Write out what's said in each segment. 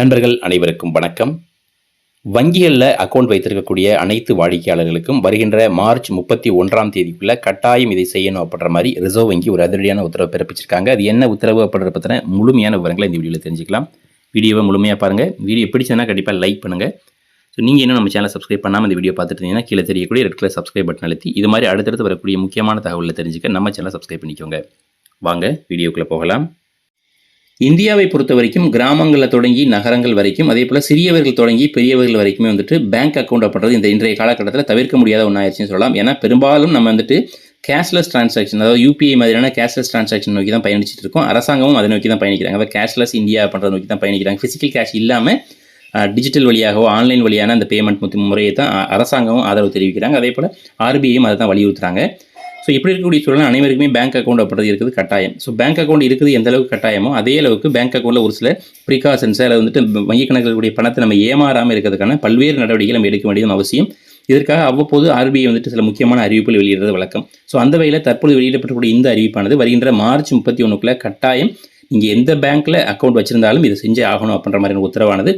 நண்பர்கள் அனைவருக்கும் வணக்கம். வங்கிகளில் அக்கௌண்ட் வைத்திருக்கக்கூடிய அனைத்து வாடிக்கையாளர்களுக்கும் வருகின்ற மார்ச் முப்பத்தி ஒன்றாம் தேதிக்குள்ளே கட்டாயம் இதை செய்யணும் அப்படின்ற மாதிரி ரிசர்வ் வங்கி ஒரு அதிரடியான உத்தரவு பிறப்பிச்சிருக்காங்க. அது என்ன உத்தரவு அப்படின்ற பற்றின முழுமையான விவரங்களை இந்த வீடியோவில் தெரிஞ்சுக்கலாம். வீடியோவை முழுமையாக பாருங்கள் வீடியோ பிடிச்சதுன்னா கண்டிப்பாக லைக் பண்ணுங்கள் ஸோ நீங்கள் இன்னும் நம்ம சேனல் சப்ஸ்கிரைப் பண்ணாமல் இந்த வீடியோ பார்த்துட்டு இருந்தீங்கன்னா கீழே தெரியக்கூடிய ரெட் கலர் சப்ஸ்கிரைப் பட்டன் அழுத்தி இது மாதிரி அடுத்தடுத்து வரக்கூடிய முக்கியமான தகவலை தெரிஞ்சுக்க நம்ம சேனல் சப்ஸ்கிரைப் பண்ணிக்கோங்க. வாங்க வீடியோக்குள்ளே போகலாம். இந்தியாவை பொறுத்த வரைக்கும் கிராமங்களில் தொடங்கி நகரங்கள் வரைக்கும் அதே போல் சிறியவர்கள் தொடங்கி பெரியவர்கள் வரைக்குமே வந்துட்டு பேங்க் அக்கௌண்ட் அப்படின்றது இந்த இன்றைய காலகட்டத்தில் தவிர்க்க முடியாத ஒன்றாயிருச்சுன்னு சொல்லலாம். ஏன்னா பெரும்பாலும் நம்ம வந்துட்டு கேஷ்லெஸ் டிரான்சாக்ஷன் அதாவது யூபிஐ மாதிரியான கேஷ்லெஸ் டிரான்சாக்ஷன் நோக்கி தான் பயணிச்சிட்டு இருக்கோம். அரசாங்கமும் அதை நோக்கி தான் பயணிக்கிறாங்க. அதாவது கேஷ்லெஸ் இந்தியா பண்ணுறதை நோக்கி தான் பயணிக்கிறாங்க. ஃபிசிக்கல் கேஷ் இல்லாமல் டிஜிட்டல் வழியாகவோ ஆன்லைன் வழியான அந்த பேமெண்ட் முறையை தான் அரசாங்கமும் ஆதரவு தெரிவிக்கிறாங்க. அதே போல் ஆர்பிஐயும் அதை தான் வலியுறுத்துறாங்க. ஸோ இப்படி இருக்கக்கூடிய சூழல் அனைவருக்குமே பேங்க் அக்கௌண்ட் அப்படின்றது இருக்குது கட்டாயம். ஸோ பேங்க் அக்கௌண்ட் இருக்குது எந்த அளவுக்கு கட்டாயமோ அதே அளவுக்கு பேங்க் அக்கௌண்ட்டில் ஒரு சில ப்ரிகாஷன்ஸ் அதில் வந்துட்டு வங்கி கணக்கில் பணத்தை நம்ம ஏமாறாமல் இருக்கிறதுக்கான பல்வேறு நடவடிக்கைகள் நம்ம எடுக்க வேண்டியது அவசியம். இதற்காக அவ்வப்போது ஆர்பிஐ வந்துட்டு சில முக்கியமான அறிவிப்புகள் வெளியிடுறது வழக்கம். ஸோ அந்த வகையில் தற்போது வெளியிடப்படக்கூடிய இந்த அறிவிப்பானது வருகின்ற மார்ச் முப்பத்தி ஒன்றுக்குள்ள கட்டாயம். நீங்கள் எந்த பேங்க்கில் அக்கௌண்ட் வச்சிருந்தாலும் இதை செஞ்சே ஆகணும் அப்படின்ற மாதிரியான உத்தரவானது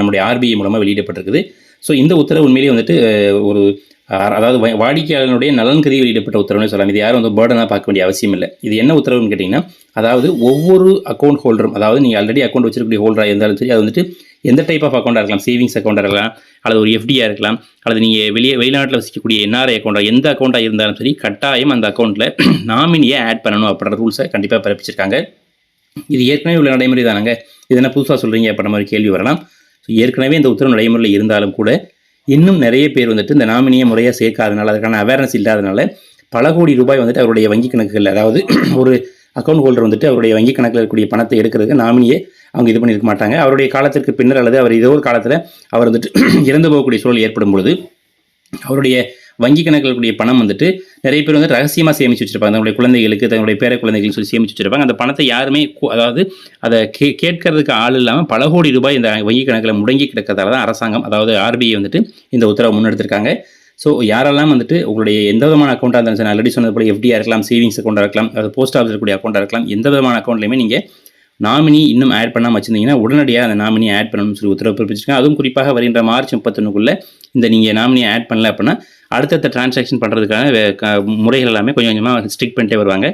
நம்முடைய ஆர்பிஐ மூலமாக வெளியிடப்பட்டிருக்குது. ஸோ இந்த உத்தரவு உண்மையிலேயே வந்துட்டு ஒரு அதாவது வா- வாடிக்கையாளனுடைய நலன் கருதி வெளியிடப்பட்ட உத்தரவுன்னு சொல்லலாம். இது யாரும் வந்து பேர்டனாக பார்க்க வேண்டிய அவசியம் இல்லை. இது என்ன உத்தரவுன்னு கேட்டிங்கன்னா அதாவது ஒவ்வொரு அக்கௌண்ட் ஹோல்டரும் அதாவது நீங்கள் ஆல்ரெடி அக்கௌண்ட் வச்சிருக்கக்கூடிய ஹோல்டராக இருந்தாலும் சரி அது வந்துட்டு எந்த டைப் ஆஃப் அக்கௌண்ட்டாக இருக்கலாம். சேவிங்ஸ் அக்கௌண்ட்டாக இருக்கலாம் அல்லது ஒரு எஃப்டியாக இருக்கலாம் அல்லது நீங்கள் வெளியே வெளிநாட்டில் வசிக்கக்கூடிய என்ஆர்ஐ அக்கௌண்ட்டாக எந்த அக்கௌண்ட்டாக இருந்தாலும் சரி கட்டாயம் அந்த அக்கௌண்ட்டில் நாமினியை ஆட் பண்ணணும் அப்படின்ற ரூல்ஸை கண்டிப்பாக பிறப்பிச்சிருக்காங்க. இது ஏற்கனவே உள்ள நடைமுறை தானங்க? இது என்ன புதுசாக சொல்கிறீங்க அப்படின்ற மாதிரி கேள்வி வரலாம். ஸோ ஏற்கனவே இந்த உத்தரவு நடைமுறையில் இருந்தாலும் கூட இன்னும் நிறைய பேர் வந்துட்டு இந்த நாமினியை முறையாக சேர்க்காதனால அதுக்கான அவேர்னஸ் இல்லாதனால பல கோடி ரூபாய் வந்துட்டு அவருடைய வங்கி கணக்குகள் அதாவது ஒரு அக்கௌண்ட் ஹோல்டர் வந்துட்டு அவருடைய வங்கி கணக்கில் இருக்கக்கூடிய பணத்தை எடுக்கிறதுக்கு நாமினியே அவங்க இது பண்ணியிருக்க மாட்டாங்க. அவருடைய காலத்திற்கு பின்னர் அல்லது அவர் ஏதோ ஒரு காலத்தில் அவர் வந்துட்டு இறந்து போகக்கூடிய சூழல் ஏற்படும் பொழுது அவருடைய வங்கி கணக்கில் கூடிய பணம் வந்துட்டு நிறைய பேர் வந்து ரகசியமாக சேமிச்சு வச்சிருப்பாங்க. தங்களுடைய குழந்தைகளுக்கு தங்களுடைய பேர குழந்தைகளுக்கு சொல்லி சேமிச்சு வச்சிருப்பாங்க. அந்த பணத்தை யாருமே அதாவது அதை கே கேட்கறதுக்கு ஆள் இல்லாமல் பல கோடி ரூபாய் இந்த வங்கி கணக்கில் முடங்கி கிடக்கிறதால தான் அரசாங்கம் அதாவது ஆர்பிஐ வந்துட்டு இந்த உத்தரவை முன்னெடுத்திருக்காங்க. ஸோ யாரெல்லாம் வந்துட்டு உங்களுடைய எந்த விதமான அக்கௌண்ட்டாக இருந்தாலும் நான் ஆல்ரெடி சொன்னது போல எஃப்டியாக இருக்கலாம் சேவிங்ஸ் அக்கௌண்ட்டாக இருக்கலாம் அது போஸ்ட் ஆஃபீஸ் இருக்கக்கூடிய அக்கௌண்ட்டாக இருக்கலாம் எந்த விதமான அக்கௌண்ட்லையுமே நீங்கள் நாமினி இன்னும் ஆட் பண்ணாமல் வச்சிருந்தீங்கன்னா உடனடியாக அந்த நாமினி ஆட் பண்ணணும்னு சொல்லி உத்தரவு பிறப்பிச்சிருக்காங்க. அதுவும் குறிப்பாக வருகின்ற மார்ச் முப்பத்தொன்னுக்குள்ளே இந்த நீங்கள் நாமினி ஆட் பண்ணல அப்படின்னா அடுத்தடுத்த டிரான்சாக்ஷன் பண்ணுறதுக்கான முறைகள் எல்லாமே கொஞ்சம் கொஞ்சமாக ஸ்ட்ரிக் பண்ணிட்டே வருவாங்க.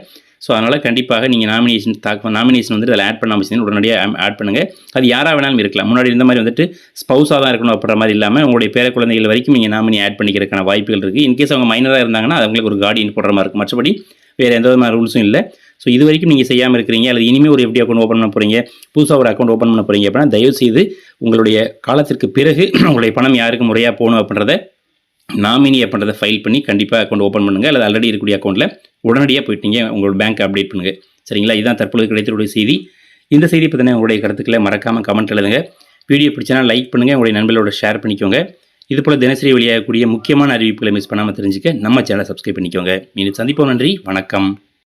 ஸோ அதனால் கண்டிப்பாக நீங்கள் நாமினேஷன் தாக்க நாமினேஷன் வந்து அதில் ஆட் பண்ணாமல் வச்சிருந்தீங்கன்னா உடனடியாக ஆட் பண்ணுங்கள் அது யாராக வேணாலும் இருக்கலாம். முன்னாடி இருந்த மாதிரி வந்துட்டு ஸ்பௌஸாக தான் இருக்கணும் அப்படின்ற மாதிரி இல்லாமல் உங்களுடைய பேர குழந்தைகள் வரைக்கும் நீங்கள் நாமினி ஆட் பண்ணிக்கிறதுக்கான வாய்ப்புகள் இருக்குது இன்கேஸ் அவங்க மைனராக இருந்தாங்கன்னா அது அவங்களுக்கு ஒரு கார்டியன் போடுற மாதிரி இருக்கும். மற்றபடி வேறு எந்த விதமான ரூல்ஸும் இல்லை. ஸோ இது வரைக்கும் நீங்கள் செய்யாமல் இருக்கிறீங்க அல்லது இனிமேல் ஒரு எப்படி அக்கௌண்ட் ஓப்பன் பண்ண போகிறீங்க புதுசாக ஒரு அக்கௌண்ட் ஓப்பன் பண்ண போகிறீங்க அப்படின்னா தயவுசெய்து உங்களுடைய காலத்திற்கு பிறகு உங்களுடைய பணம் யாருக்கு முறையாக போகணும் அப்படின்றத நாமினி அப்படின்றத ஃபைல் பண்ணி கண்டிப்பாக அக்கௌண்ட் ஓப்பன் பண்ணுங்கள் அல்லது ஆல்ரெடி இருக்கக்கூடிய அக்கௌண்ட்டில் உடனடியாக போயிட்டு நீங்கள் உங்களோட பேங்க் அப்டேட் பண்ணுங்கள் சரிங்களா? இதுதான் தற்பொழுது கிடைத்திருக்கூடிய செய்தி. இந்த செய்தி பற்றின உங்களுடைய கருத்துக்களை மறக்காமல் கமெண்ட் எழுதுங்க. வீடியோ பிடிச்சனா லைக் பண்ணுங்கள் உங்களுடைய நண்பர்களோட ஷேர் பண்ணிக்கோங்க. இது போல் தினசரி வெளியாகக்கூடிய முக்கியமான அறிவிப்புகளை மிஸ் பண்ணாமல் தெரிஞ்சுக்க நம்ம சேனலை சப்ஸ்கிரைப் பண்ணிக்கோங்க. மீண்டும் சந்திப்போம். நன்றி. வணக்கம்.